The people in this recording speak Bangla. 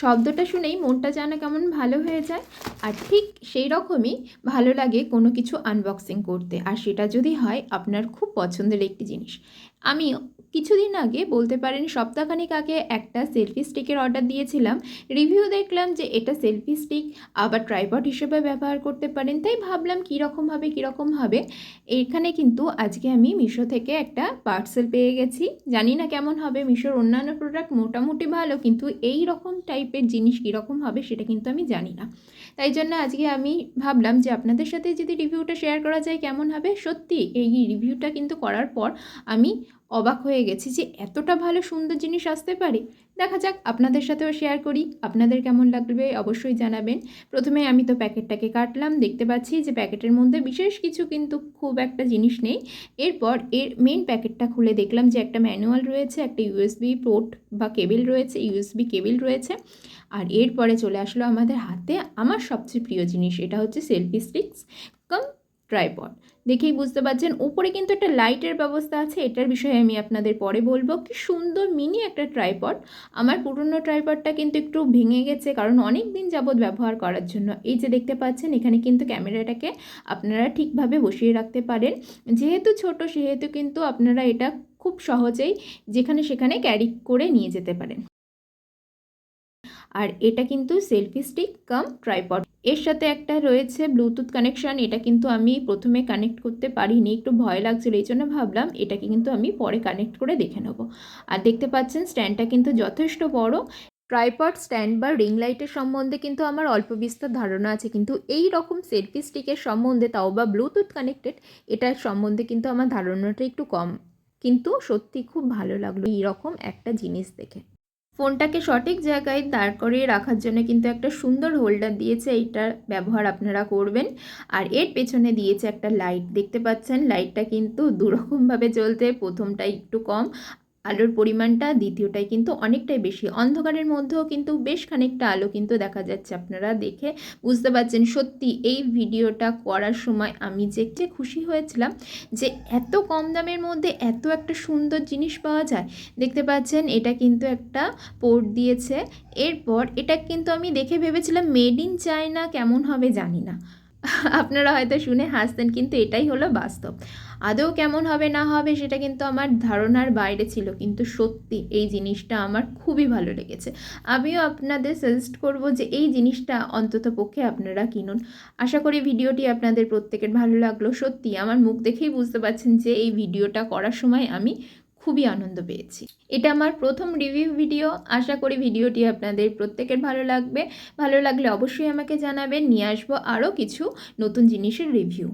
শব্দটা শুনেই মনটা যেন কেমন ভালো হয়ে যায়। আর ঠিক সেই রকমই ভালো লাগে কোনো কিছু আনবক্সিং করতে। আর সেটা যদি হয়, আপনার খুব পছন্দের একটি জিনিস। আমি কিছুদিন আগে, বলতে পারেন সপ্তাহখানিক আগে, একটা সেলফি স্টিকের অর্ডার দিয়েছিলাম। রিভিউ দেখলাম যে এটা সেলফি স্টিক, আবার ট্রাইপড হিসেবে ব্যবহার করতে পারেন। তাই ভাবলাম কীরকম হবে কীরকম হবে। এখানে কিন্তু আজকে আমি মিশো থেকে একটা পার্সেল পেয়ে গেছি। জানি না কেমন হবে, মিশোর অন্যান্য প্রোডাক্ট মোটামুটি ভালো, কিন্তু এই রকম টাইপের জিনিস কীরকম হবে, সেটা কিন্তু আমি জানি না। তাই জন্য আজকে আমি ভাবলাম যে আপনাদের সাথে যদি রিভিউটা শেয়ার করা যায়, কেমন হবে? সত্যি, এই রিভিউটা কিন্তু করার পর আমি অবাক হয়ে গেছি যে এতটা ভালো সুন্দর জিনিস আসতে পারে। দেখা যাক, আপনাদের সাথেও শেয়ার করি। আপনাদের কেমন লাগবে অবশ্যই জানাবেন। প্রথমে আমি তো প্যাকেটটাকে কাটলাম। দেখতে পাচ্ছি যে প্যাকেটের মধ্যে বিশেষ কিছু কিন্তু খুব একটা জিনিস নেই। এরপর এর মেন প্যাকেটটা খুলে দেখলাম যে একটা ম্যানুয়াল রয়েছে, একটা ইউএসবি পোর্ট বা কেবিল রয়েছে ইউএসবি কেবিল রয়েছে। আর এরপরে চলে আসলো আমাদের হাতে আমার সবচেয়ে প্রিয় জিনিস, এটা হচ্ছে সেলফি স্টিক্স ট্রাইপড। দেখেই বুঝতে পারছেন, উপরে কিন্তু একটা লাইটের ব্যবস্থা আছে, এটার বিষয়ে আমি আপনাদের পরে বলব। কি সুন্দর মিনি একটা ট্রাইপড। আমার পুরনো ট্রাইপডটা কিন্তু একটু ভেঙে গেছে কারণ অনেক দিন যাবৎ ব্যবহার করার জন্য। এই যে দেখতে পাচ্ছেন, এখানে কিন্তু ক্যামেরাটাকে আপনারা ঠিকভাবে বসিয়ে রাখতে পারেন। যেহেতু ছোট, সেহেতু কিন্তু আপনারা এটা খুব সহজেই যেখানে সেখানে ক্যারি করে নিয়ে যেতে পারেন। আর এটা কিন্তু সেলফি স্টিক কাম ট্রাইপড। এর সাথে একটা রয়েছে ব্লুটুথ কানেকশন এটা কিন্তু আমি প্রথমে কানেক্ট করতে পারিনি, একটু ভয় লাগছিল, এই জন্য ভাবলাম এটাকে কিন্তু আমি পরে কানেক্ট করে দেখে নেব। আর দেখতে পাচ্ছেন স্ট্যান্ডটা কিন্তু যথেষ্ট বড়। ট্রাইপড স্ট্যান্ড বা রিং লাইটের সম্বন্ধে কিন্তু আমার অল্প বিস্তর ধারণা আছে, কিন্তু এই রকম সেলফি স্টিকের সম্বন্ধে, তাও বা ব্লুটুথ কানেক্টেড এটার সম্বন্ধে কিন্তু আমার ধারণাটা একটু কম। কিন্তু সত্যি খুব ভালো লাগল, এইরকম একটা জিনিস দেখে। ফোনটাকে সঠিক জায়গায় দাঁড় করিয়ে রাখার জন্য কিন্তু একটা সুন্দর হোল্ডার দিয়েছে এইটার ব্যবহার আপনারা করবেন। আর এর পেছনে দিয়েছে একটা লাইট, দেখতে পাচ্ছেন? লাইটটা কিন্তু দুরকমভাবে জ্বলতে প্রথমটা একটু কম। আলোর পরিমাণটা দ্বিতীয়টাই কিন্তু অনেকটাই বেশি। অন্ধকারের মধ্যেও কিন্তু বেশ খানিকটা আলো কিন্তু দেখা যাচ্ছে আপনারা দেখে। বুঝতে পারছেন সত্যি এই ভিডিওটা করার সময় আমি যে যে খুশি হয়েছিলাম যে এত কম দামের মধ্যে এত একটা সুন্দর জিনিস পাওয়া যায়। দেখতে পাচ্ছেন এটা কিন্তু একটা পোর্ট দিয়েছে। এরপর এটা কিন্তু আমি দেখে ভেবেছিলাম মেড ইন চায়না কেমন হবে জানি না। আপনারা হয়তো শুনে হাসতেন, কিন্তু এটাই হলো বাস্তব। আদৌ কেমন হবে, না হবে, সেটা কিন্তু আমার ধারণার বাইরে ছিল, কিন্তু সত্যি এই জিনিসটা আমার খুবই ভালো লেগেছে। আমিও আপনাদের সাজেস্ট করব যে এই জিনিসটা অন্তত পক্ষে আপনারা কিনুন। আশা করি ভিডিওটি আপনাদের প্রত্যেকের ভালো লাগল। সত্যি, আমার মুখ দেখেই বুঝতে পারছেন যে এই ভিডিওটা করার সময় আমি খুবই আনন্দ পেয়েছি। এটা আমার প্রথম রিভিউ ভিডিও আশা করি ভিডিওটি আপনাদের প্রত্যেকের ভালো লাগবে। ভালো লাগলে অবশ্যই আমাকে জানাবেন। নিয়ে আসব আরও কিছু নতুন জিনিসের রিভিউ